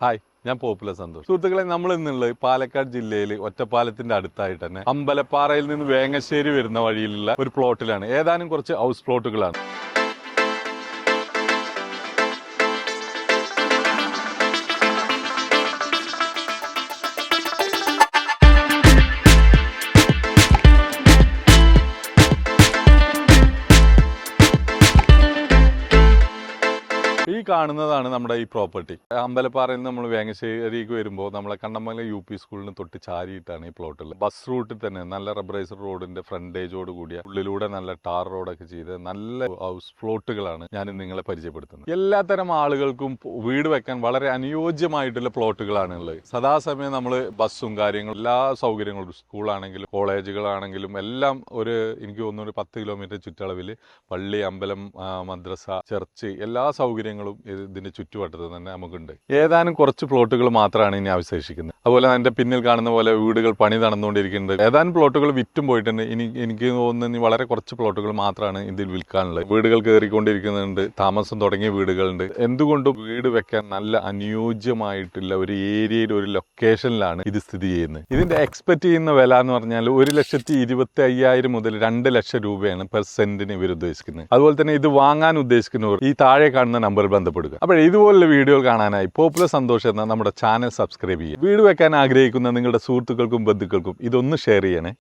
Hi ഞാൻ popular Santhosh. സുഹൃത്തുക്കളെ നമ്മൾ ഇന്നുള്ളത് പാലക്കാട് ജില്ലയിൽ ഒറ്റപ്പാലത്തിന്റെ അടുത്തായിട്ട് തന്നെ അമ്പലപ്പാറയിൽ നിന്ന് വേങ്ങശ്ശേരി വരുന്ന വഴിയിലുള്ള ഒരു പ്ലോട്ടിലാണ് ഏതാനും കുറച്ച് ഹൗസ് പ്ലോട്ടുകളാണ് ഈ കാണുന്നതാണ് നമ്മുടെ ഈ പ്രോപ്പർട്ടി. അമ്പലപ്പാറയിൽ നമ്മൾ വേങ്ങശ്ശേരിക്ക് വരുമ്പോൾ നമ്മളെ കണ്ണമല യു പി സ്കൂളിന് തൊട്ട് ചാരിയിട്ടാണ് ഈ പ്ലോട്ടിൽ ബസ് റൂട്ടിൽ തന്നെ നല്ല റബ്ബറൈസർ റോഡിന്റെ ഫ്രണ്ടേജോട് കൂടിയ ഉള്ളിലൂടെ നല്ല ടാർ റോഡൊക്കെ ചെയ്ത് നല്ല ഹൗസ് പ്ലോട്ടുകളാണ് ഞാൻ നിങ്ങളെ പരിചയപ്പെടുത്തുന്നത്. എല്ലാത്തരം ആളുകൾക്കും വീട് വെക്കാൻ വളരെ അനുയോജ്യമായിട്ടുള്ള പ്ലോട്ടുകളാണ് ഉള്ളത്. സദാസമയം നമ്മൾ ബസ്സും കാര്യങ്ങളും എല്ലാ സൗകര്യങ്ങളും സ്കൂളാണെങ്കിലും കോളേജുകളാണെങ്കിലും എല്ലാം ഒരു എനിക്ക് തോന്നുന്നു ഒരു പത്ത് കിലോമീറ്റർ ചുറ്റളവിൽ പള്ളി അമ്പലം മദ്രസ ചർച്ച് എല്ലാ സൗകര്യങ്ങളും ഇത് ഇതിന്റെ ചുറ്റുവട്ടത്ത് തന്നെ നമുക്കുണ്ട്. ഏതാനും കുറച്ച് പ്ലോട്ടുകൾ മാത്രമാണ് ഇനി അവശേഷിക്കുന്നത്. അതുപോലെ അതിന്റെ പിന്നിൽ കാണുന്ന പോലെ വീടുകൾ പണി നടന്നുകൊണ്ടിരിക്കുന്നുണ്ട്. ഏതാനും പ്ലോട്ടുകൾ വിറ്റും പോയിട്ടുണ്ട്. ഇനി എനിക്ക് തോന്നുന്നു വളരെ കുറച്ച് പ്ലോട്ടുകൾ മാത്രമാണ് ഇതിൽ വിൽക്കാനുള്ളത്. വീടുകൾ കയറിക്കൊണ്ടിരിക്കുന്നുണ്ട്. താമസം തുടങ്ങിയ വീടുകളുണ്ട്. എന്തുകൊണ്ടും വീട് വെക്കാൻ നല്ല അനുയോജ്യമായിട്ടുള്ള ഒരു ഏരിയയിൽ ഒരു ലൊക്കേഷനിലാണ് ഇത് സ്ഥിതി ചെയ്യുന്നത്. ഇതിന്റെ എക്സ്പെക്ട് ചെയ്യുന്ന വില എന്ന് പറഞ്ഞാൽ ഒരു ലക്ഷത്തി ഇരുപത്തി അയ്യായിരം മുതൽ രണ്ട് ലക്ഷം രൂപയാണ് പെർ സെന്റിന് ഇവർ ഉദ്ദേശിക്കുന്നത് അതുപോലെ തന്നെ ഇത് വാങ്ങാൻ ഉദ്ദേശിക്കുന്നവർ ഈ താഴെ കാണുന്ന നമ്പറിൽ ബന്ധപ്പെടുക. അപ്പോൾ ഇതുപോലുള്ള വീഡിയോ കാണാനായി പോപ്പുലർ സന്തോഷം എന്ന നമ്മുടെ ചാനൽ സബ്സ്ക്രൈബ് ചെയ്യുക. വീട് വെക്കാൻ ആഗ്രഹിക്കുന്ന നിങ്ങളുടെ സുഹൃത്തുക്കൾക്കും ബന്ധുക്കൾക്കും ഇതൊന്ന് ഷെയർ ചെയ്യണേ.